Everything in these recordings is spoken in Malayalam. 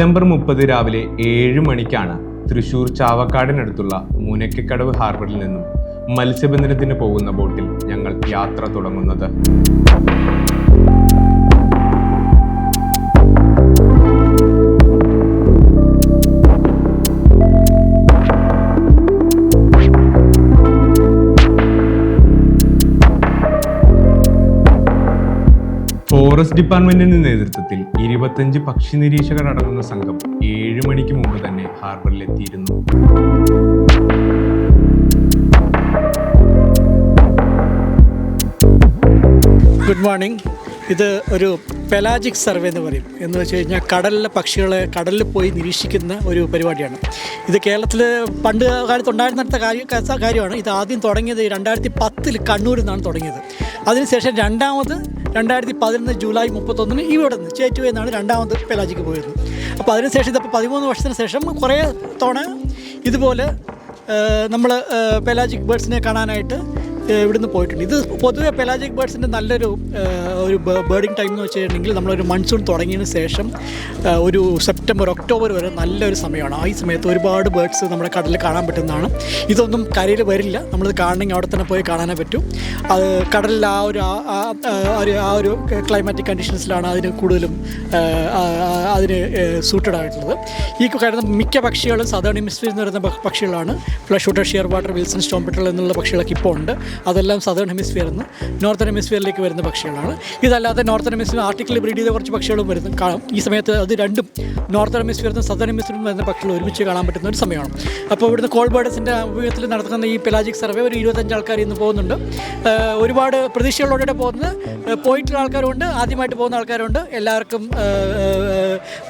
സെപ്റ്റംബർ മുപ്പത് രാവിലെ ഏഴ് മണിക്കാണ് തൃശൂർ ചാവക്കാടിനടുത്തുള്ള മുനക്കക്കടവ് ഹാർബറിൽ നിന്നും മത്സ്യബന്ധനത്തിന് പോകുന്ന ബോട്ടിൽ ഞങ്ങൾ യാത്ര തുടങ്ങുന്നത്. ഫോറസ്റ്റ് ഡിപ്പാർട്ട്മെന്റിന്റെ നേതൃത്വത്തിൽ ഇരുപത്തഞ്ച് പക്ഷി നിരീക്ഷകർ അടങ്ങുന്ന സംഘം ഏഴ് മണിക്ക് മുമ്പ് തന്നെ ഹാർബറിലെത്തിയിരുന്നു ഗുഡ് മോർണിംഗ് ഇത് ഒരു പെലാജിക് സർവേ എന്ന് പറയും. എന്ന് വെച്ച് കഴിഞ്ഞാൽ കടലിലെ പക്ഷികളെ കടലിൽ പോയി നിരീക്ഷിക്കുന്ന ഒരു പരിപാടിയാണ്. ഇത് കേരളത്തിൽ പണ്ട് കാലത്ത് ഉണ്ടായിരുന്നിടത്ത കാര്യം കാര്യമാണ്. ഇത് ആദ്യം തുടങ്ങിയത് രണ്ടായിരത്തി പത്തിൽ കണ്ണൂരിൽ നിന്നാണ് തുടങ്ങിയത്. അതിനുശേഷം രണ്ടാമത് രണ്ടായിരത്തി പതിനൊന്ന് ജൂലൈ മുപ്പത്തൊന്നിന് ഇവിടെ നിന്ന് ചേറ്റു എന്നാണ് രണ്ടാമത് പെലാജിക്ക് പോയത് അപ്പോൾ അതിനുശേഷം ഇതിപ്പോൾ പതിമൂന്ന് വർഷത്തിന് ശേഷം കുറേ തവണ ഇതുപോലെ നമ്മൾ പെലാജിക് ബേർഡ്സിനെ കാണാനായിട്ട് ഇവിടുന്ന് പോയിട്ടുണ്ട്. ഇത് പൊതുവെ പെലാജിക് ബേർഡ്സിന്റെ നല്ലൊരു ഒരു ബേർഡിങ് ടൈം എന്ന് വെച്ചിട്ടുണ്ടെങ്കിൽ നമ്മളൊരു മൺസൂൺ തുടങ്ങിയതിന് ശേഷം ഒരു സെപ്റ്റംബർ ഒക്ടോബർ വരെ നല്ലൊരു സമയമാണ്. ആ ഈ സമയത്ത് ഒരുപാട് ബേർഡ്സ് നമ്മുടെ കടലിൽ കാണാൻ പറ്റുന്നതാണ്. ഇതൊന്നും കരയിൽ വരില്ല. നമ്മളിത് കാണണമെങ്കിൽ അവിടെ തന്നെ പോയി കാണാനേ പറ്റും. അത് കടലിൽ ആ ഒരു ആ- ഒരു ക്ലൈമാറ്റിക് കണ്ടീഷൻസിലാണ് അതിന് കൂടുതലും അതിന് സൂട്ടഡ് ആയിട്ടുള്ളത്. ഈ കാരണം മിക്ക പക്ഷികളും സദേൺ ഹെമിസ്ഫിയർ എന്ന് പറയുന്ന പക്ഷികളാണ്. ഫ്ലഷ് ഷൂട്ടർ ഷിയർ വാട്ടർ വിൽസൺ സ്റ്റോംപെട്ടൽ എന്നുള്ള പക്ഷികളൊക്കെ ഇപ്പോൾ ഉണ്ട്. അതെല്ലാം സദേൺ ഹെമിസ്ഫിയറിൽ നിന്ന് നോർത്തേൺ ഹെമിസ്ഫിയറിലേക്ക് വരുന്ന പക്ഷികളാണ്. ഇതല്ലാതെ നോർത്തേൺ ഹെമിസ്ഫിയർ ആർട്ടിക്കിൾ ബ്രീഡ് ചെയ്ത കുറച്ച് പക്ഷികളും വരുന്നു കാണാം ഈ സമയത്ത് അത് രണ്ടും നോർത്തേൺ ഹെമിസ്ഫിയറിൽ നിന്ന് സദേൺ ഹെമിസ്ഫിയറിൽ വരുന്ന പക്ഷികൾ ഒരുമിച്ച് കാണാൻ പറ്റുന്ന ഒരു സമയമാണ്. അപ്പോൾ ഇവിടുന്ന് കോൾ ബേർഡ്സിന്റെ ഉപയോഗത്തിൽ നടത്തുന്ന ഈ പെലാജിക് സർവേ ഒരു ഇരുപത്തഞ്ച് ആൾക്കാർ ഇന്ന് പോകുന്നുണ്ട്. ഒരുപാട് പ്രതീക്ഷകളോടെ പോകുന്നത്. പോയിട്ടുള്ള ആൾക്കാരുണ്ട് ആദ്യമായിട്ട് പോകുന്ന ആൾക്കാരുണ്ട്. എല്ലാവർക്കും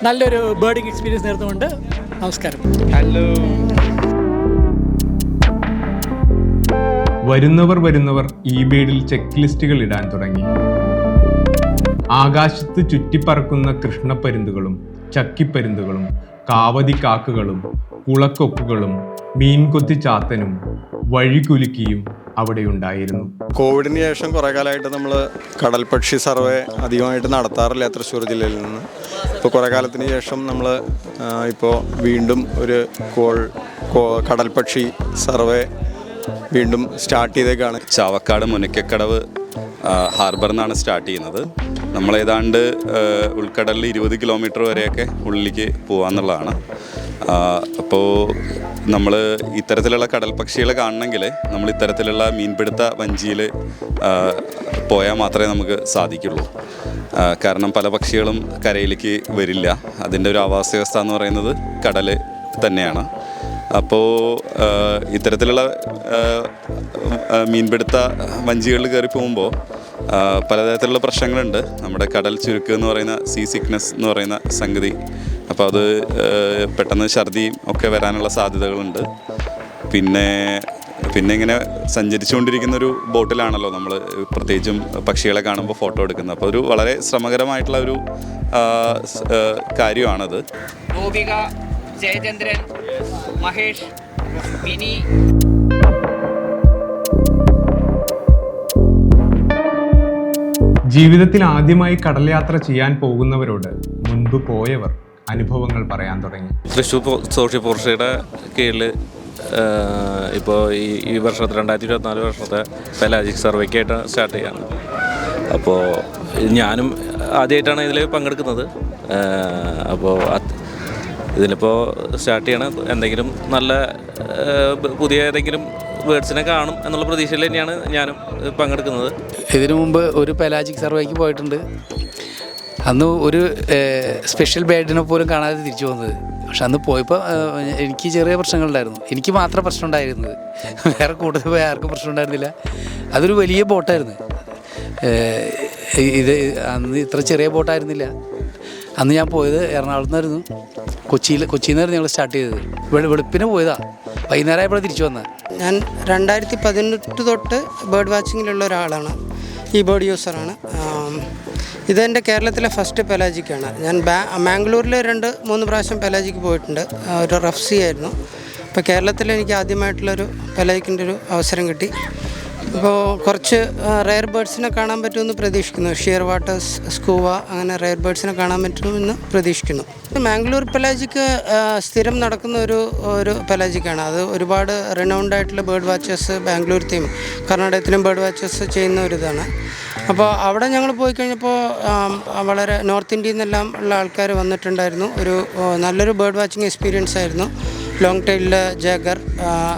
നല്ലൊരു ബേർഡിംഗ് എക്സ്പീരിയൻസ് നേർന്നുകൊണ്ട് നമസ്കാരം. വരുന്നവർ വരുന്നവർ ഈ ബേഡിൽ ചെക്ക് ലിസ്റ്റുകൾ ഇടാൻ തുടങ്ങി. ആകാശത്ത് ചുറ്റിപ്പറക്കുന്ന കൃഷ്ണപ്പരുന്തുകളും ചക്കിപ്പരുന്തുകളും കാവതി കാക്കുകളും കുളക്കൊക്കുകളും മീൻകൊത്തി ചാത്തനും വഴികുലുക്കിയും അവിടെ ഉണ്ടായിരുന്നു. കോവിഡിന് ശേഷം കുറേ കാലമായിട്ട് നമ്മൾ കടൽപക്ഷി സർവേ അധികമായിട്ട് നടത്താറില്ല തൃശ്ശൂർ ജില്ലയിൽ നിന്ന്. ഇപ്പോൾ കുറേ കാലത്തിന് ശേഷം നമ്മൾ ഇപ്പോൾ വീണ്ടും ഒരു കോൾ കടൽപക്ഷി സർവേ വീണ്ടും സ്റ്റാർട്ട് ചെയ്തേക്കാണ്. ചാവക്കാട് മുനക്കക്കടവ് ഹാർബർ നിന്നാണ് സ്റ്റാർട്ട് ചെയ്യുന്നത്. നമ്മൾ ഏതാണ്ട് ഉൾക്കടലിൽ ഇരുപത് കിലോമീറ്റർ വരെയൊക്കെ ഉള്ളിലേക്ക് പോകാമെന്നുള്ളതാണ് അപ്പോൾ നമ്മൾ ഇത്തരത്തിലുള്ള കടൽ പക്ഷികളെ കാണണമെങ്കിൽ നമ്മൾ ഇത്തരത്തിലുള്ള മീൻപിടുത്ത വഞ്ചിയിൽ പോയാൽ മാത്രമേ നമുക്ക് സാധിക്കുള്ളൂ. കാരണം പല പക്ഷികളും കരയിലേക്ക് വരില്ല. അതിന്റെ ഒരു ആവാസ വ്യവസ്ഥ എന്ന് പറയുന്നത് കടൽ തന്നെയാണ്. അപ്പോൾ ഇത്തരത്തിലുള്ള മീൻപിടുത്ത വഞ്ചികളിൽ കയറി പോകുമ്പോൾ പലതരത്തിലുള്ള പ്രശ്നങ്ങളുണ്ട്. നമ്മുടെ കടൽ ചുരുക്ക് എന്ന് പറയുന്ന സീ സിക്നസ് എന്ന് പറയുന്ന സംഗതി. അപ്പോൾ അത് പെട്ടെന്ന് ഛർദിയും ഒക്കെ വരാനുള്ള സാധ്യതകളുണ്ട്. പിന്നെ പിന്നെ ഇങ്ങനെ സഞ്ചരിച്ചുകൊണ്ടിരിക്കുന്ന ഒരു ബോട്ടിലാണല്ലോ നമ്മൾ പ്രത്യേകിച്ചും പക്ഷികളെ കാണുമ്പോൾ ഫോട്ടോ എടുക്കുന്നത്. അപ്പോൾ ഒരു വളരെ ശ്രമകരമായിട്ടുള്ള ഒരു കാര്യമാണത്. ഗോപിക ജയചന്ദ്രൻ മഹേഷ് മിനി. ജീവിതത്തിൽ ആദ്യമായി കടൽ യാത്ര ചെയ്യാൻ പോകുന്നവരോട് മുൻപ് പോയവർ അനുഭവങ്ങൾ പറയാൻ തുടങ്ങി. തൃശ്ശൂർ സോഷ്യ സോഷ്യൽ പോർഷയുടെ കീഴിൽ ഇപ്പോൾ ഈ ഈ വർഷത്തെ രണ്ടായിരത്തി ഇരുപത്തിനാല് വർഷത്തെ പെലാജിക് സർവേക്കായിട്ട് സ്റ്റാർട്ട് ചെയ്യാണ്. അപ്പോൾ ഞാനും ആദ്യമായിട്ടാണ് ഇതിൽ പങ്കെടുക്കുന്നത്. അപ്പോൾ ഇതിലിപ്പോൾ സ്റ്റാർട്ട് ചെയ്യണ എന്തെങ്കിലും നല്ല പുതിയ ഏതെങ്കിലും വേർഡ്സിനെ കാണും എന്നുള്ള പ്രതീക്ഷയിൽ തന്നെയാണ് ഞാനും പങ്കെടുക്കുന്നത്. ഇതിനു മുമ്പ് ഒരു പെലാജിക് സർവേക്ക് പോയിട്ടുണ്ട്. അന്ന് ഒരു സ്പെഷ്യൽ ബേഡിനെ പോലും കാണാതെ തിരിച്ചു പോകുന്നത് പക്ഷെ അന്ന് പോയപ്പോൾ എനിക്ക് ചെറിയ പ്രശ്നങ്ങളുണ്ടായിരുന്നു. എനിക്ക് മാത്രം പ്രശ്നം ഉണ്ടായിരുന്നത്. വേറെ കൂടുതൽ പോയി ആർക്കും പ്രശ്നം ഉണ്ടായിരുന്നില്ല. അതൊരു വലിയ ബോട്ടായിരുന്നു. ഇത് അന്ന് ഇത്ര ചെറിയ ബോട്ടായിരുന്നില്ല. അന്ന് ഞാൻ പോയത് എറണാകുളത്ത് നിന്നായിരുന്നു. കൊച്ചിയിൽ കൊച്ചിയിൽ നിന്നായിരുന്നു ഞങ്ങൾ സ്റ്റാർട്ട് ചെയ്തത്. വെളു വെളുപ്പിന് പോയതാ. വൈകുന്നേരം ആയപ്പോഴാണ് തിരിച്ചു വന്നത് ഞാൻ രണ്ടായിരത്തി പതിനെട്ട് തൊട്ട് ബേർഡ് വാച്ചിങ്ങിലുള്ള ഒരാളാണ്. ഈ ബേർഡ് യൂസറാണ് ഇതെന്റെ കേരളത്തിലെ ഫസ്റ്റ് പെലാജിക്കാണ് ഞാൻ ബാ മാംഗ്ലൂരിൽ രണ്ട് മൂന്ന് പ്രാവശ്യം പെലാജിക്ക് പോയിട്ടുണ്ട്. ഒരു റഫ്സി ആയിരുന്നു. അപ്പോൾ കേരളത്തിൽ എനിക്ക് ആദ്യമായിട്ടുള്ളൊരു പെലാജിക്കിന്റെ ഒരു അവസരം കിട്ടി. ഇപ്പോൾ കുറച്ച് റെയർ ബേർഡ്സിനെ കാണാൻ പറ്റുമെന്ന് പ്രതീക്ഷിക്കുന്നു. ഷിയർ വാട്ടേഴ്സ് സ്കൂവ അങ്ങനെ റെയർ ബേർഡ്സിനെ കാണാൻ പറ്റുമെന്ന് പ്രതീക്ഷിക്കുന്നു. മാംഗ്ലൂർ പെലാജിക്ക് സ്ഥിരം നടക്കുന്ന ഒരു ഒരു പെലാജിക്കാണ് അത് ഒരുപാട് റിനൗണ്ട് ആയിട്ടുള്ള ബേർഡ് വാച്ചേഴ്സ് ബാംഗ്ലൂർ തീം കർണാടകത്തിലും ബേർഡ് വാച്ചേഴ്സ് ചെയ്യുന്ന ഒരു ഇതാണ്. അപ്പോൾ അവിടെ ഞങ്ങൾ പോയി കഴിഞ്ഞപ്പോൾ വളരെ നോർത്ത് ഇന്ത്യയിൽ നിന്നെല്ലാം ഉള്ള ആൾക്കാർ വന്നിട്ടുണ്ടായിരുന്നു. ഒരു നല്ലൊരു ബേർഡ് വാച്ചിങ് എക്സ്പീരിയൻസ് ആയിരുന്നു. ലോങ് ടൈലിലെ ജാഗർ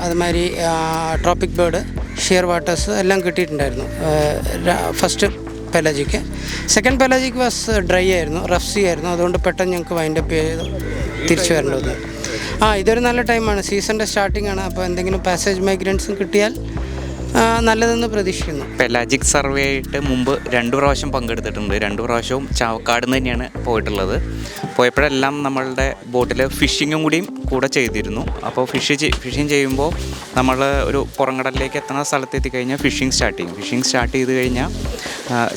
അതുമാതിരി ട്രോപ്പിക് ബേർഡ് ഷിയർ വാട്ടേഴ്സ് എല്ലാം കിട്ടിയിട്ടുണ്ടായിരുന്നു. First pelagic. Second pelagic was dry ആയിരുന്നു റഫ് സീ ആയിരുന്നു. അതുകൊണ്ട് പെട്ടെന്ന് ഞങ്ങൾക്ക് വൈൻഡപ്പ് ചെയ്ത് തിരിച്ചു വരേണ്ടത്. ആ ഇതൊരു നല്ല ടൈമാണ്. സീസണിന്റെ സ്റ്റാർട്ടിംഗ് ആണ്. അപ്പോൾ എന്തെങ്കിലും പാസേജ് മൈഗ്രൻസും കിട്ടിയാൽ നല്ലതെന്ന് പ്രതീക്ഷിക്കുന്നു. പെലാജിക് സർവേ ആയിട്ട് മുമ്പ് രണ്ട് പ്രാവശ്യം പങ്കെടുത്തിട്ടുണ്ട്. രണ്ട് പ്രാവശ്യവും ചാവക്കാട് തന്നെയാണ് പോയിട്ടുള്ളത്. പോയപ്പോഴെല്ലാം നമ്മളുടെ ബോട്ടിൽ ഫിഷിങ്ങും കൂടിയും കൂടെ ചെയ്തിരുന്നു. അപ്പോൾ ഫിഷ് ഫിഷിങ് ചെയ്യുമ്പോൾ നമ്മൾ ഒരു പുറംകടലിലേക്ക് എത്തുന്ന സ്ഥലത്ത് എത്തിക്കഴിഞ്ഞാൽ ഫിഷിങ് സ്റ്റാർട്ട് ചെയ്യും. ഫിഷിങ് സ്റ്റാർട്ട് ചെയ്ത് കഴിഞ്ഞാൽ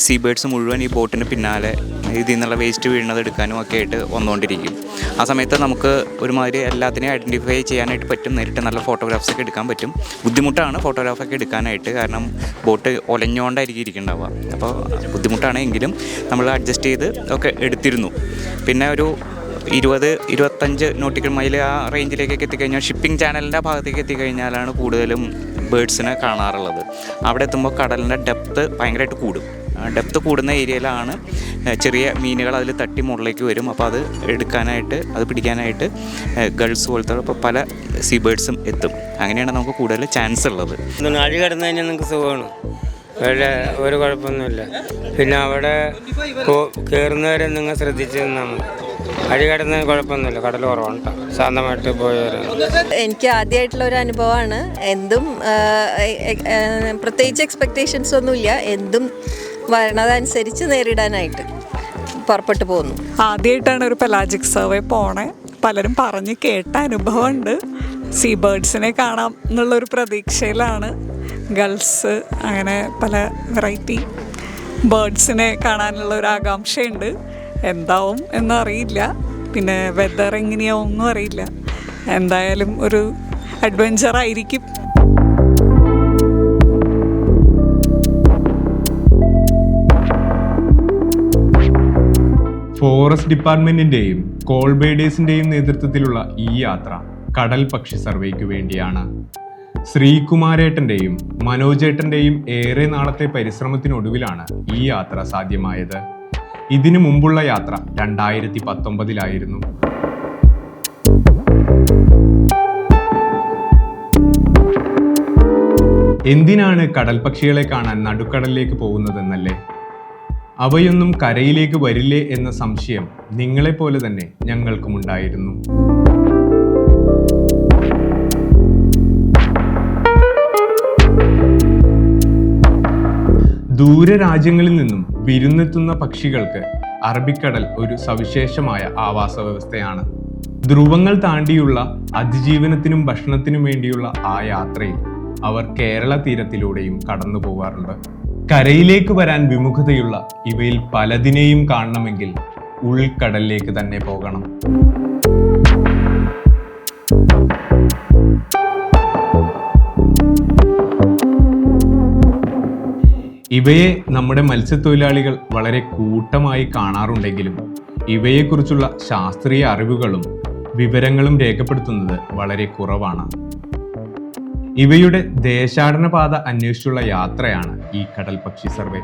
സീ ബേഡ്സ് മുഴുവൻ ഈ ബോട്ടിന് പിന്നാലെ ഇതിൽ നിന്നുള്ള വേസ്റ്റ് വീഴുന്നത് എടുക്കാനും ഒക്കെ ആയിട്ട് വന്നുകൊണ്ടിരിക്കും. ആ സമയത്ത് നമുക്ക് ഒരുമാതിരി എല്ലാത്തിനെയും ഐഡന്റിഫൈ ചെയ്യാനായിട്ട് പറ്റും. നേരിട്ട് നല്ല ഫോട്ടോഗ്രാഫ്സ് ഒക്കെ എടുക്കാൻ പറ്റും. ബുദ്ധിമുട്ടാണ് ഫോട്ടോഗ്രാഫൊക്കെ എടുക്കാനായിട്ട്. കാരണം ബോട്ട് ഒലഞ്ഞുകൊണ്ടായിരിക്കും ഇരിക്കുന്നുണ്ടാവുക. അപ്പോൾ ബുദ്ധിമുട്ടാണെങ്കിലും നമ്മൾ അഡ്ജസ്റ്റ് ചെയ്ത് ഒക്കെ എടുത്തിരുന്നു. പിന്നെ ഒരു ഇരുപത് ഇരുപത്തഞ്ച് നോട്ടിക്കൽ മൈൽ ആ റേഞ്ചിലേക്കൊക്കെ എത്തിക്കഴിഞ്ഞാൽ ഷിപ്പിംഗ് ചാനലിന്റെ ഭാഗത്തേക്ക് എത്തിക്കഴിഞ്ഞാലാണ് കൂടുതലും ബേഡ്സിനെ കാണാറുള്ളത്. അവിടെ എത്തുമ്പോൾ കടലിന്റെ ഡെപ്ത്ത് ഭയങ്കരമായിട്ട് കൂടും. ഡെപ്ത്ത് കൂടുന്ന ഏരിയയിലാണ് ചെറിയ മീനുകൾ അതിൽ തട്ടി മുകളിലേക്ക് വരും. അപ്പോൾ അത് എടുക്കാനായിട്ട് അത് പിടിക്കാനായിട്ട് ഗൾസ് പോലത്തെ ഇപ്പോൾ പല സീ ബേഡ്സും എത്തും. അങ്ങനെയാണ് നമുക്ക് കൂടുതൽ ചാൻസ് ഉള്ളത്. അഴി കടന്നു കഴിഞ്ഞാൽ നിങ്ങൾക്ക് സുഖമാണ്. വേറെ ഒരു കുഴപ്പമൊന്നുമില്ല. പിന്നെ അവിടെ കയറുന്നവരെ നിങ്ങൾ ശ്രദ്ധിച്ചു നിന്നാൽ മതി അഴി കിടന്നതിന് കുഴപ്പമൊന്നുമില്ല. കടൽ കുറവാണ് കേട്ടോ. ശാന്തമായിട്ട് പോയവരെ എനിക്ക് ആദ്യമായിട്ടുള്ള ഒരു അനുഭവമാണ്. എന്തും പ്രത്യേകിച്ച് എക്സ്പെക്റ്റേഷൻസ് ഒന്നുമില്ല. എന്തും വരണതനുസരിച്ച് നേരിടാനായിട്ട് പുറപ്പെട്ടു പോകുന്നു. ആദ്യമായിട്ടാണ് ഒരു പെലാജിക് സർവേ പോണേ. പലരും പറഞ്ഞ് കേട്ട അനുഭവമുണ്ട്. സീ ബേർഡ്സിനെ കാണാം എന്നുള്ളൊരു പ്രതീക്ഷയിലാണ്. ഗൾസ് അങ്ങനെ പല വെറൈറ്റി ബേർഡ്സിനെ കാണാനുള്ള ഒരു ആകാംക്ഷയുണ്ട്. എന്താവും എന്നറിയില്ല പിന്നെ വെതർ എങ്ങനെയാവും ഒന്നും അറിയില്ല. എന്തായാലും ഒരു അഡ്വഞ്ചർ ആയിരിക്കും. ഫോറസ്റ്റ് ഡിപ്പാർട്ട്മെന്റിന്റെയും കോൾബേഡേഴ്സിന്റെയും നേതൃത്വത്തിലുള്ള ഈ യാത്ര കടൽ പക്ഷി സർവേക്ക് വേണ്ടിയാണ്. ശ്രീകുമാരേട്ടന്റെയും മനോജേട്ടന്റെയും ഏറെ നാളത്തെ പരിശ്രമത്തിനൊടുവിലാണ് ഈ യാത്ര സാധ്യമായത്. ഇതിനു മുമ്പുള്ള യാത്ര രണ്ടായിരത്തി പത്തൊമ്പതിലായിരുന്നു എന്തിനാണ് കടൽ പക്ഷികളെ കാണാൻ നടുക്കടലിലേക്ക് പോകുന്നതെന്നല്ലേ? അവയൊന്നും കരയിലേക്ക് വരില്ലേ എന്ന സംശയം നിങ്ങളെപ്പോലെ തന്നെ ഞങ്ങൾക്കുമുണ്ടായിരുന്നു. ദൂരരാജ്യങ്ങളിൽ നിന്നും വിരുന്നെത്തുന്ന പക്ഷികൾക്ക് അറബിക്കടൽ ഒരു സവിശേഷമായ ആവാസ വ്യവസ്ഥയാണ് ധ്രുവങ്ങൾ താണ്ടിയുള്ള അതിജീവനത്തിനും ഭക്ഷണത്തിനും വേണ്ടിയുള്ള ആ യാത്രയിൽ അവർ കേരള തീരത്തിലൂടെയും കടന്നു പോകാറുണ്ട് കരയിലേക്ക് വരാൻ വിമുഖതയുള്ള ഇവയിൽ പലതിനെയും കാണണമെങ്കിൽ ഉൾക്കടലിലേക്ക് തന്നെ പോകണം. ഇവയെ നമ്മുടെ മത്സ്യത്തൊഴിലാളികൾ വളരെ കൂട്ടമായി കാണാറുണ്ടെങ്കിലും ഇവയെക്കുറിച്ചുള്ള ശാസ്ത്രീയ അറിവുകളും വിവരങ്ങളും രേഖപ്പെടുത്തുന്നത് വളരെ കുറവാണ്. ഇവയുടെ ദേശാടനപാത അന്വേഷിച്ചുള്ള യാത്രയാണ് ഈ കടൽ പക്ഷി സർവേ.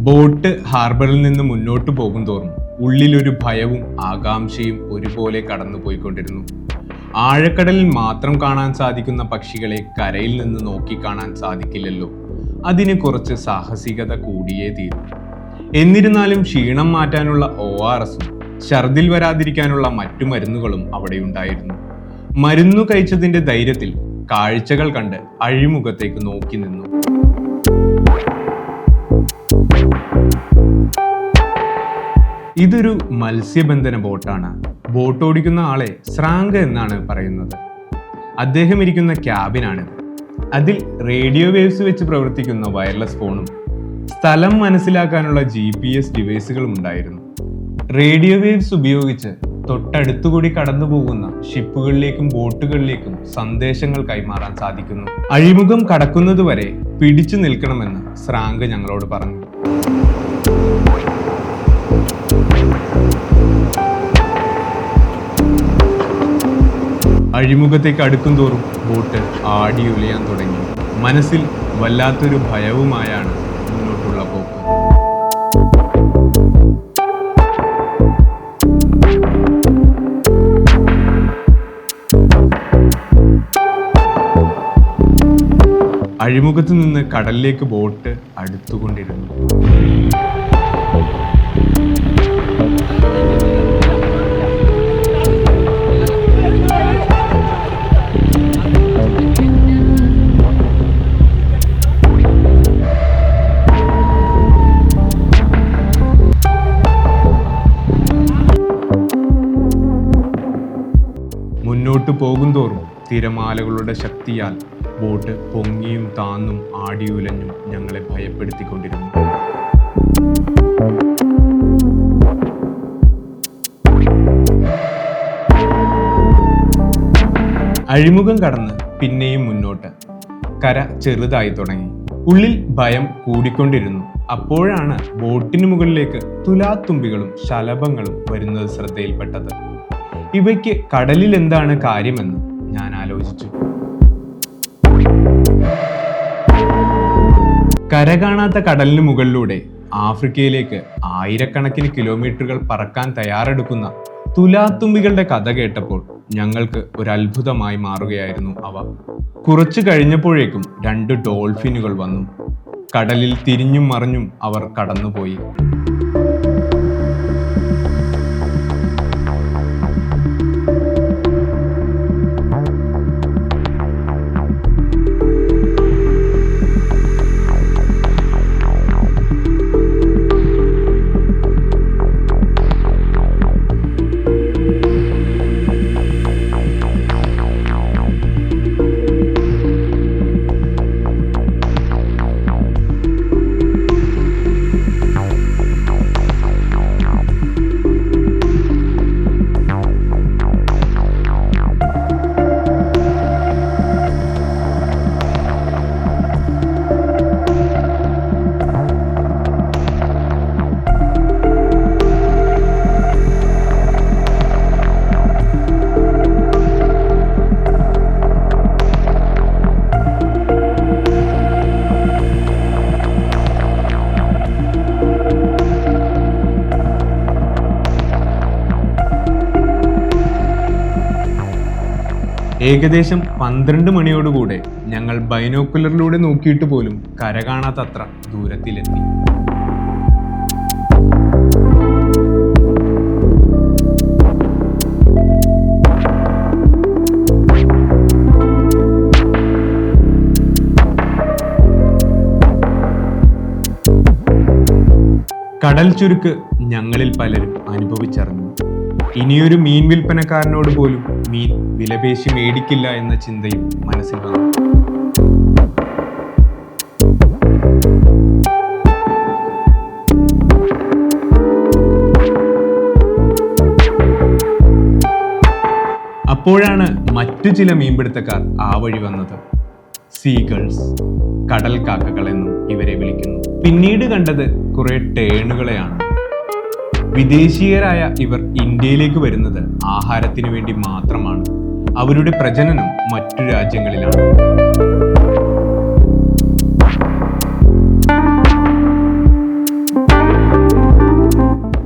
ബോട്ട് ഹാർബറിൽ നിന്ന് മുന്നോട്ട് പോകും തോറും ഉള്ളിലൊരു ഭയവും ആകാംക്ഷയും ഒരുപോലെ കടന്നുപോയിക്കൊണ്ടിരുന്നു. ആഴക്കടലിൽ മാത്രം കാണാൻ സാധിക്കുന്ന പക്ഷികളെ കരയിൽ നിന്ന് നോക്കിക്കാണാൻ സാധിക്കില്ലല്ലോ. അതിന് കുറച്ച് സാഹസികത കൂടിയേ തീരും. എന്നിരുന്നാലും ക്ഷീണം മാറ്റാനുള്ള ഒ ആർ എസും ഛർദിൽ വരാതിരിക്കാനുള്ള മറ്റു മരുന്നുകളും അവിടെ ഉണ്ടായിരുന്നു. മരുന്നു കഴിച്ചതിന്റെ ധൈര്യത്തിൽ കാഴ്ചകൾ കണ്ട് അഴിമുഖത്തേക്ക് നോക്കി നിന്നു. ഇതൊരു മത്സ്യബന്ധന ബോട്ടാണ്. ബോട്ട് ഓടിക്കുന്ന ആളെ സ്രാങ്ക് എന്നാണ് പറയുന്നത്. അദ്ദേഹം ഇരിക്കുന്ന ക്യാബിനാണിത്. അതിൽ റേഡിയോ വേവ്സ് വെച്ച് പ്രവർത്തിക്കുന്ന വയർലെസ് ഫോണും സ്ഥലം മനസ്സിലാക്കാനുള്ള ജി പി എസ് ഡിവൈസുകളും ഉണ്ടായിരുന്നു. റേഡിയോ വേവ്സ് ഉപയോഗിച്ച് തൊട്ടടുത്തുകൂടി കടന്നു പോകുന്ന ഷിപ്പുകളിലേക്കും ബോട്ടുകളിലേക്കും സന്ദേശങ്ങൾ കൈമാറാൻ സാധിക്കുന്നു. അഴിമുഖം കടക്കുന്നതുവരെ പിടിച്ചു നിൽക്കണമെന്ന് സ്രാങ്ക് ഞങ്ങളോട് പറഞ്ഞു. അഴിമുഖത്തേക്ക് അടുക്കും തോറും ബോട്ട് ആടി ഉലയാൻ തുടങ്ങി. മനസ്സിൽ വല്ലാത്തൊരു ഭയവുമായാണ് മുന്നോട്ടുള്ള പോക്ക്. അഴിമുഖത്ത് നിന്ന് കടലിലേക്ക് ബോട്ട് അടുത്തുകൊണ്ടിരുന്നു. മുന്നോട്ട് പോകുന്തോറും തിരമാലകളുടെ ശക്തിയാൽ ബോട്ട് പൊങ്ങിയും താന്നും ആടിയുലഞ്ഞും ഞങ്ങളെ ഭയപ്പെടുത്തിക്കൊണ്ടിരുന്നു. അഴിമുഖം കടന്ന് പിന്നെയും മുന്നോട്ട്. കര ചെറുതായി തുടങ്ങി. ഉള്ളിൽ ഭയം കൂടിക്കൊണ്ടിരുന്നു. അപ്പോഴാണ് ബോട്ടിന് മുകളിലേക്ക് തുലാത്തുമ്പികളും ശലഭങ്ങളും വരുന്നത് ശ്രദ്ധയിൽപ്പെട്ടത്. ഇവയ്ക്ക് കടലിൽ എന്താണ് കാര്യമെന്ന് ഞാൻ ആലോചിച്ചു. കര കാണാത്ത കടലിന് മുകളിലൂടെ ആഫ്രിക്കയിലേക്ക് ആയിരക്കണക്കിന് കിലോമീറ്ററുകൾ പറക്കാൻ തയ്യാറെടുക്കുന്ന തുലാത്തുമ്പികളുടെ കഥ കേട്ടപ്പോൾ ഞങ്ങൾക്ക് ഒരു അത്ഭുതമായി മാറുകയായിരുന്നു അവ. കുറച്ചു കഴിഞ്ഞപ്പോഴേക്കും രണ്ട് ഡോൾഫിനുകൾ വന്നു. കടലിൽ തിരിഞ്ഞും മറിഞ്ഞും അവർ കടന്നുപോയി. ഏകദേശം പന്ത്രണ്ട് മണിയോടുകൂടെ ഞങ്ങൾ ബൈനോക്കുലറിലൂടെ നോക്കിയിട്ട് പോലും കര കാണാത്തത്ര ദൂരത്തിലെത്തി. കടൽ ചുരുക്ക് ഞങ്ങളിൽ പലരും അനുഭവിച്ചറിഞ്ഞു. ഇനിയൊരു മീൻ വിൽപ്പനക്കാരനോട് പോലും മീൻ വിലപേശി മേടിക്കില്ല എന്ന ചിന്തയും മനസ്സിൽ വന്നു അപ്പോഴാണ് മറ്റു ചില മീൻപിടുത്തക്കാർ ആ വഴി വന്നത്. സീഗൾസ് കടൽ കാക്കകൾ എന്നും ഇവരെ വിളിക്കുന്നു. പിന്നീട് കണ്ടത് കുറെ ടേണുകളെയാണ്. വിദേശീയരായ ഇവർ ഇന്ത്യയിലേക്ക് വരുന്നത് ആഹാരത്തിന് വേണ്ടി മാത്രമാണ്. അവരുടെ പ്രജനനം മറ്റു രാജ്യങ്ങളിലാണ്.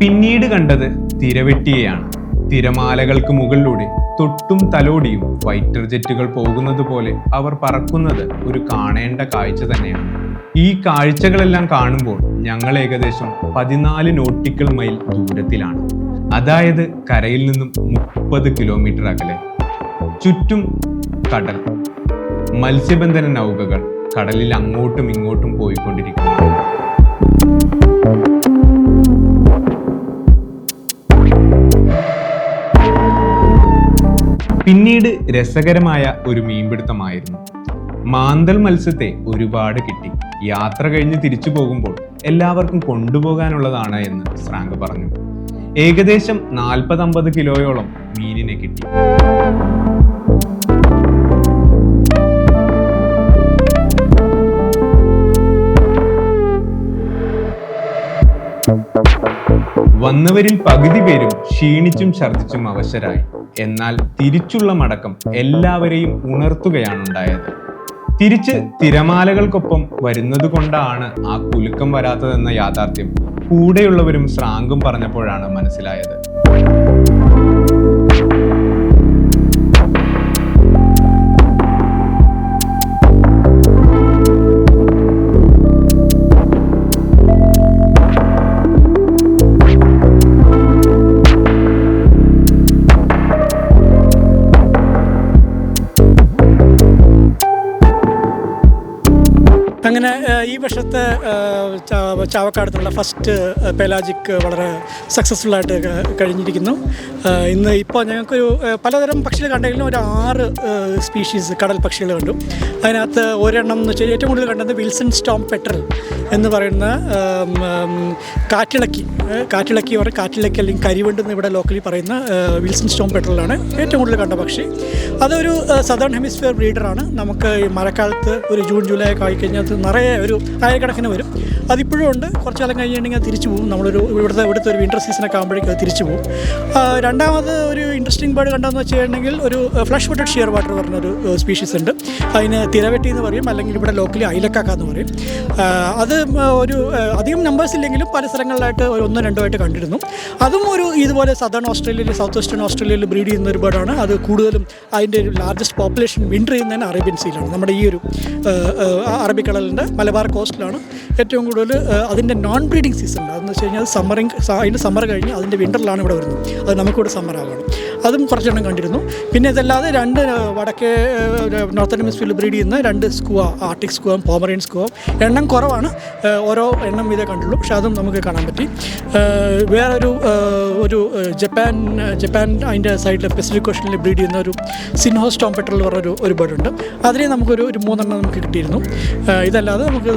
പിന്നീട് കണ്ടത് തിരവെട്ടിയെയാണ്. തിരമാലകൾക്ക് മുകളിലൂടെ തൊട്ടും തലോടിയും ഫൈറ്റർ ജെറ്റുകൾ പോകുന്നത് പോലെ അവർ പറക്കുന്നത് ഒരു കാണേണ്ട കാഴ്ച തന്നെയാണ്. ഈ കാഴ്ചകളെല്ലാം കാണുമ്പോൾ ഞങ്ങൾ ഏകദേശം പതിനാല് നോട്ടിക്കൽ മൈൽ ദൂരത്തിലാണ്. അതായത് കരയിൽ നിന്നും മുപ്പത് കിലോമീറ്റർ അകലെ. ചുറ്റും കടൽ. മത്സ്യബന്ധന നൗകകൾ കടലിൽ അങ്ങോട്ടും ഇങ്ങോട്ടും പോയിക്കൊണ്ടിരിക്കുന്നു. പിന്നീട് രസകരമായ ഒരു മീൻപിടുത്തമായിരുന്നു. മാന്തൽ മത്സ്യത്തെ ഒരുപാട് കിട്ടി. യാത്ര കഴിഞ്ഞ് തിരിച്ചു പോകുമ്പോൾ എല്ലാവർക്കും കൊണ്ടുപോകാനുള്ളതാണ് എന്ന് ശ്രാങ്ക് പറഞ്ഞു. ഏകദേശം നാൽപ്പത് അമ്പത് കിലോയോളം മീനിനെ കിട്ടി. വന്നവരിൽ പകുതി പേരും ക്ഷീണിച്ചും ഛർദിച്ചും അവശരായി. എന്നാൽ തിരിച്ചുള്ള മടക്കം എല്ലാവരെയും ഉണർത്തുകയാണുണ്ടായത് തിരിച്ച് തിരമാലകൾക്കൊപ്പം വരുന്നത് കൊണ്ടാണ് ആ കുലുക്കം വരാത്തതെന്ന യാഥാർത്ഥ്യം കൂടെയുള്ളവരും ശ്രാങ്കും പറഞ്ഞപ്പോഴാണ് മനസ്സിലായത്. അങ്ങനെ ഈ വർഷത്തെ ചാവക്കാടത്തുള്ള ഫസ്റ്റ് പെലാജിക് വളരെ സക്സസ്ഫുൾ ആയിട്ട് കഴിഞ്ഞിരിക്കുന്നു. ഇന്ന് ഇപ്പോൾ ഞങ്ങൾക്കൊരു പലതരം പക്ഷികൾ കണ്ടെങ്കിലും ഒരു ആറ് സ്പീഷീസ് കടൽ പക്ഷികൾ കണ്ടു. അതിനകത്ത് ഒരെണ്ണം എന്ന് വെച്ചാൽ ഏറ്റവും കൂടുതൽ കണ്ടത് വിൽസൺ സ്റ്റോം പെട്രൽ എന്ന് പറയുന്ന കാറ്റിളക്കി കാറ്റിളക്കി പറയും കാറ്റിളക്കി അല്ലെങ്കിൽ കരിവണ്ട് എന്ന് ഇവിടെ ലോക്കലി പറയുന്ന വിൽസൺ സ്റ്റോം പെട്രലാണ് ഏറ്റവും കൂടുതൽ കണ്ട പക്ഷി. അതൊരു സദേൺ ഹെമിസ്ഫിയർ ബ്രീഡറാണ് നമുക്ക് ഈ മഴക്കാലത്ത് ഒരു ജൂൺ ജൂലൈ ഒക്കെ ആയിക്കഴിഞ്ഞാൽ നിറയെ ഒരു ആയിരക്കണക്കിന് വരും. അതിപ്പോഴും ഉണ്ട്. കുറച്ച് കാലം കഴിഞ്ഞിട്ടുണ്ടെങ്കിൽ അത് തിരിച്ചു പോകും. നമ്മളൊരു ഇവിടുത്തെ ഇവിടുത്തെ ഒരു വിന്റർ സീസണൊക്കെ ആകുമ്പോഴേക്കും അത് തിരിച്ചു പോകും. രണ്ടാമത് ഒരു ഇൻട്രസ്റ്റിംഗ് ബേർഡ് കണ്ടതെന്ന് വെച്ച് ഒരു ഫ്ലഷ് ഫുട്ടഡ് ഷിയർ വാട്ടർ പറഞ്ഞൊരു സ്പീഷീസ് ഉണ്ട്. അതിന് തിരവെട്ടി എന്ന് പറയും. അല്ലെങ്കിൽ ഇവിടെ ലോക്കലി അയിലക്കാക്ക എന്ന് പറയും. അത് ഒരു അധികം നമ്പേഴ്സ് ഇല്ലെങ്കിലും പല സ്ഥലങ്ങളിലായിട്ട് ഒരു ഒന്നോ രണ്ടോ ആയിട്ട് കണ്ടിരുന്നു. അതും ഒരു ഇതുപോലെ സദേൺ ഓസ്ട്രേലിയയിൽ സൗത്ത് വെസ്റ്റേൺ ഓസ്ട്രേലിയയിൽ ബ്രീഡ് ചെയ്യുന്ന ഒരു ബേർഡാണ് അത് കൂടുതലും അതിന്റെ ഒരു ലാർജസ്റ്റ് പോപ്പുലേഷൻ വിന്റർ ചെയ്യുന്നതിന് അറേബ്യൻ സീലാണ് നമ്മുടെ ഈ ഒരു ആ, ആ, അറബിക്കടലിന്റെ മലബാർ കോസ്റ്റിലാണ് ഏറ്റവും കൂടുതൽ അതിന്റെ നോൺ ബ്രീഡിംഗ് സീസൺ അതെന്ന് വെച്ച് കഴിഞ്ഞാൽ സമ്മറിങ് അതിന്റെ സമ്മർ കഴിഞ്ഞ് അതിന്റെ വിന്ററിലാണ് ഇവിടെ വരുന്നത്. അത് നമുക്കിവിടെ സമ്മർ ആകണം അതും കുറച്ചെണ്ണം കണ്ടിരുന്നു. പിന്നെ ഇതല്ലാതെ രണ്ട് വടക്കേ നോർത്തേൺ ഹെമിസ്ഫിയറിൽ ബ്രീഡ് ചെയ്യുന്ന രണ്ട് സ്കുവ ആർട്ടിക് സ്കുവം പോമറിയൻ സ്കുവം എണ്ണം കുറവാണ്. ഓരോ എണ്ണം ഇതേ കണ്ടുള്ളൂ. പക്ഷേ അതും നമുക്ക് കാണാൻ പറ്റി. വേറൊരു ഒരു ജപ്പാൻ ജപ്പാൻ അതിന്റെ സൈഡിൽ പെസിഫിക് ഓഷനിൽ ബ്രീഡ് ചെയ്യുന്ന ഒരു സിൻഹോസ് ടോംപെട്രൽ പറഞ്ഞൊരു ഒരു ബേഡുണ്ട് അതിനെ നമുക്കൊരു ഒരു മൂന്നെണ്ണം നമുക്ക് കിട്ടിയിരുന്നു. ഇതല്ലാതെ നമുക്ക്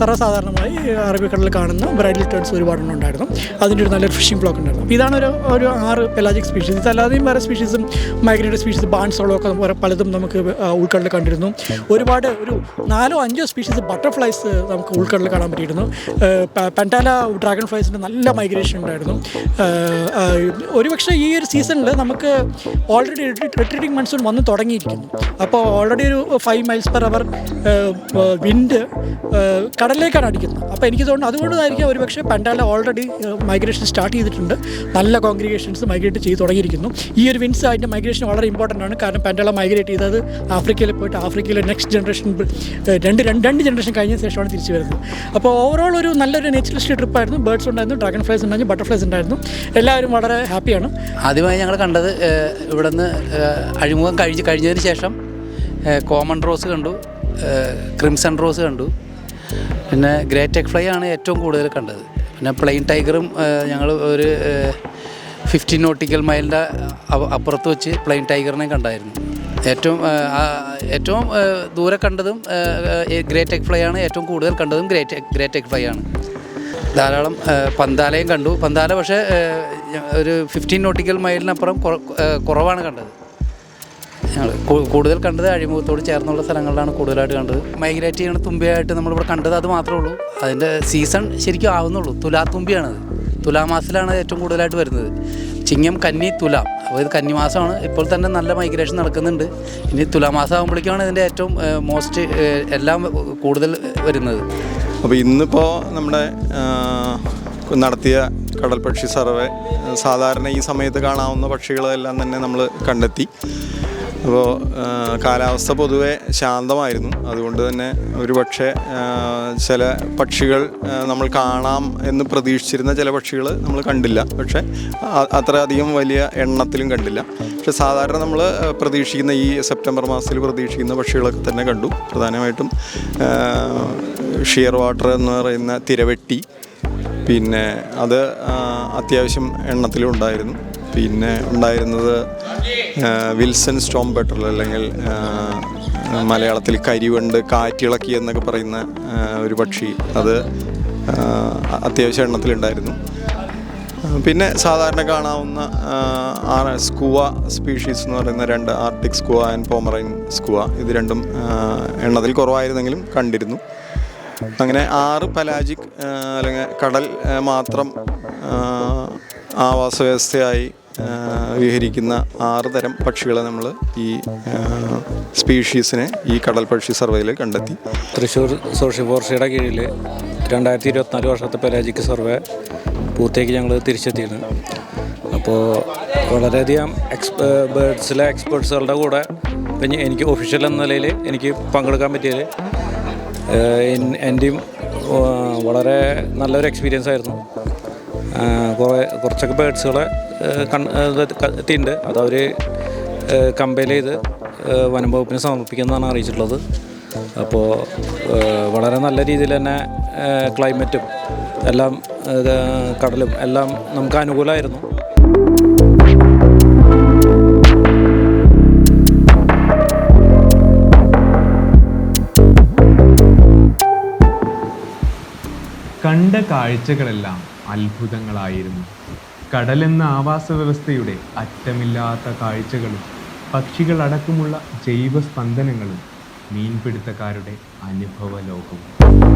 സർവസാധാരണമായി അറബിക്കടലിൽ കാണുന്ന ബ്രൈഡൽ ടേൺസ് ഒരുപാടെണ്ണം ഉണ്ടായിരുന്നു. അതിന്റെ ഒരു നല്ലൊരു ഫിഷിംഗ് ബ്ലോക്ക് ഉണ്ടായിരുന്നു. അപ്പോൾ ഇതാണ് ഒരു ഒരു ആറ് പെലാജിക് സ്പീഷീസ് ഇതല്ലാതെയും വേറെ സ്പീഷീസും മൈഗ്രേറ്റഡ് സ്പീഷീസ് വേറെ പലതും നമുക്ക് ഉൾക്കടലിൽ കണ്ടിരുന്നു. ഒരുപാട് ഒരു നാലോ അഞ്ചോ സ്പീഷീസ് ബട്ടർഫ്ലൈസ് നമുക്ക് ഉൾക്കടലിൽ കാണാൻ പറ്റിയിരുന്നു. പെന്റാല ഡ്രാഗൺ ഫ്ലൈസിന്റെ നല്ല മൈഗ്രേഷൻ ഉണ്ടായിരുന്നു. ഒരുപക്ഷെ ഈ ഒരു സീസണിൽ നമുക്ക് ഓൾറെഡി റിട്രീറ്റിംഗ് മൺസൂൺ വന്ന് തുടങ്ങിയിരിക്കുന്നു. അപ്പോൾ ഓൾറെഡി ഒരു five miles per hour wind കടലിലേക്കാണ് അടിക്കുന്നത്. അപ്പോൾ എനിക്ക് തോന്നുന്നു അതുകൊണ്ടായിരിക്കും ഒരുപക്ഷെ പെന്റാല ഓൾറെഡി മൈഗ്രേഷൻ സ്റ്റാർട്ട് ചെയ്തിട്ടുണ്ട്. നല്ല കോൺഗ്രിഗേഷൻസ് മൈഗ്രേറ്റ് ചെയ്ത് തുടങ്ങിയിരിക്കുന്നു. ഈ ഒരു വിൻസ് അതിന്റെ മൈഗ്രേഷൻ വളരെ ഇമ്പോർട്ടന്റ് ആണ്. കാരണം പെന്റാല മൈഗ്രേറ്റ് ചെയ്തത് ആഫ്രിക്കയിൽ പോയിട്ട് ആഫ്രിക്കയിലെ നെക്സ്റ്റ് ജനറേഷൻ രണ്ട് രണ്ട് രണ്ട് ജനറേഷൻ കഴിഞ്ഞ ശേഷമാണ് തിരിച്ചു വരുന്നത്. അപ്പോൾ ഓവറോൾ ഒരു നല്ലൊരു നേച്ചുറലിസ്റ്റ് ട്രിപ്പായിരുന്നു ബേർഡ്സ് ഉണ്ടായിരുന്നു ഡ്രാഗൺ ഫ്ലൈസ് ഉണ്ടായിരുന്നു ബട്ടർഫ്ലൈസ് ഉണ്ടായിരുന്നു. എല്ലാവരും വളരെ ഹാപ്പിയാണ് ആദ്യമായി ഞങ്ങൾ കണ്ടത് ഇവിടുന്ന് അഴിമുഖം കഴിച്ച് കഴിഞ്ഞതിന് ശേഷം കോമൺ റോസ് കണ്ടു. ക്രിംസൺ റോസ് കണ്ടു. പിന്നെ ഗ്രേറ്റ് ടെക് ഫ്ലൈ ആണ് ഏറ്റവും കൂടുതൽ കണ്ടത്. പിന്നെ പ്ലെയിൻ ടൈഗറും ഞങ്ങൾ ഒരു ഫിഫ്റ്റീൻ നോട്ടിക്കൽ മൈലിന്റെ അപ്പുറത്ത് വെച്ച് പ്ലെയിൻ ടൈഗറിനെ കണ്ടായിരുന്നു. ഏറ്റവും ഏറ്റവും ദൂരെ കണ്ടതും ഗ്രേറ്റ് ടെക് ഫ്ലൈ ആണ് ഏറ്റവും കൂടുതൽ കണ്ടതും ഗ്രേറ്റ് ഗ്രേറ്റ് ടെക് ഫ്ലൈ ആണ്. ധാരാളം പന്താലയും കണ്ടു. പന്താല പക്ഷേ ഒരു ഫിഫ്റ്റീൻ നോട്ടിക്കൽ മൈലിനപ്പുറം കുറ- കുറവാണ് കണ്ടത്. ഞങ്ങൾ കൂടുതൽ കണ്ടത് അഴിമുഖത്തോട് ചേർന്നുള്ള സ്ഥലങ്ങളിലാണ് കൂടുതലായിട്ട് കണ്ടത്. മൈഗ്രേറ്റ് ചെയ്യുന്ന തുമ്പിയായിട്ട് നമ്മളിവിടെ കണ്ടത് അത് മാത്രമേ ഉള്ളൂ. അതിന്റെ സീസൺ ശരിക്കും ആവുന്നുള്ളൂ. തുലാത്തുമ്പിയാണത് തുലാമാസത്തിലാണ് ഏറ്റവും കൂടുതലായിട്ട് വരുന്നത്. ചിങ്ങം കന്നി തുലാം. അപ്പോൾ ഇത് കന്നിമാസമാണ് ഇപ്പോൾ തന്നെ നല്ല മൈഗ്രേഷൻ നടക്കുന്നുണ്ട്. ഇനി തുലാമാസം ആകുമ്പോഴേക്കാണ് ഇതിന്റെ ഏറ്റവും മോസ്റ്റ് എല്ലാം കൂടുതൽ വരുന്നത്. അപ്പോൾ ഇന്നിപ്പോൾ നമ്മുടെ നടത്തിയ കടൽ പക്ഷി സർവേ സാധാരണ ഈ സമയത്ത് കാണാവുന്ന പക്ഷികളെല്ലാം തന്നെ നമ്മൾ കണ്ടെത്തി. അപ്പോൾ കാലാവസ്ഥ പൊതുവെ ശാന്തമായിരുന്നു. അതുകൊണ്ട് തന്നെ ഒരു പക്ഷേ ചില പക്ഷികൾ നമ്മൾ കാണാം എന്ന് പ്രതീക്ഷിച്ചിരുന്ന ചില പക്ഷികൾ നമ്മൾ കണ്ടില്ല. പക്ഷേ അത്ര അധികം വലിയ എണ്ണത്തിലും കണ്ടില്ല. പക്ഷെ സാധാരണ നമ്മൾ പ്രതീക്ഷിക്കുന്ന ഈ സെപ്റ്റംബർ മാസത്തിൽ പ്രതീക്ഷിക്കുന്ന പക്ഷികളൊക്കെ തന്നെ കണ്ടു. പ്രധാനമായിട്ടും ഷിയർ വാട്ടർ എന്ന് പറയുന്ന തിരവെട്ടി. പിന്നെ അത് അത്യാവശ്യം എണ്ണത്തിലും ഉണ്ടായിരുന്നു. പിന്നെ ഉണ്ടായിരുന്നത് വിൽസൺ സ്റ്റോം പെട്രൽ അല്ലെങ്കിൽ മലയാളത്തിൽ കരിവണ്ട് കാറ്റിളക്കി എന്നൊക്കെ പറയുന്ന ഒരു പക്ഷി അത് അത്യാവശ്യ എണ്ണത്തിലുണ്ടായിരുന്നു പിന്നെ സാധാരണ കാണാവുന്ന സ്കുവ സ്പീഷീസ് എന്ന് പറയുന്ന രണ്ട് ആർട്ടിക് സ്കുവ ആൻഡ് പോമറൈൻ സ്കുവ. ഇത് രണ്ടും എണ്ണത്തിൽ കുറവായിരുന്നെങ്കിലും കണ്ടിരുന്നു. അങ്ങനെ ആറ് പലാജിക് അല്ലെങ്കിൽ കടൽ മാത്രം ആവാസ വ്യവസ്ഥയായി വിഹരിക്കുന്ന ആറ് തരം പക്ഷികളെ നമ്മൾ ഈ സ്പീഷീസിനെ ഈ കടൽ പക്ഷി സർവേയിൽ കണ്ടെത്തി. തൃശ്ശൂർ സോഷ്യൽ ഫോറസ്റ്റിയുടെ കീഴിൽ രണ്ടായിരത്തി ഇരുപത്തിനാല് വർഷത്തെ പരാജിക്ക് സർവേ പൂർത്തിയാക്കി ഞങ്ങൾ തിരിച്ചെത്തിയിരുന്നു അപ്പോൾ വളരെയധികം എക്സ് ബേഡ്സിലെ എക്സ്പേർട്സുകളുടെ കൂടെ ഇപ്പം എനിക്ക് ഒഫീഷ്യൽ എന്ന നിലയിൽ എനിക്ക് പങ്കെടുക്കാൻ പറ്റിയത് എന്റെയും വളരെ നല്ലൊരു എക്സ്പീരിയൻസ് ആയിരുന്നു. കുറേ കുറച്ചൊക്കെ ബേഡ്സുകളെ കൺ എത്തിയിട്ടുണ്ട്. അതവർ കമ്പയർ ചെയ്ത് വനം വകുപ്പിന് സമർപ്പിക്കുന്നതാണ് അറിയിച്ചിട്ടുള്ളത്. അപ്പോൾ വളരെ നല്ല രീതിയിൽ തന്നെ ക്ലൈമറ്റും എല്ലാം കടലും എല്ലാം നമുക്ക് അനുകൂലമായിരുന്നു. കണ്ട കാഴ്ചകളെല്ലാം അത്ഭുതങ്ങളായിരുന്നു. കടലെന്ന ആവാസ വ്യവസ്ഥയുടെ അറ്റമില്ലാത്ത കാഴ്ചകളും പക്ഷികളടക്കമുള്ള ജൈവ സ്പന്ദനങ്ങളും മീൻപിടുത്തക്കാരുടെ അനുഭവ ലോകവും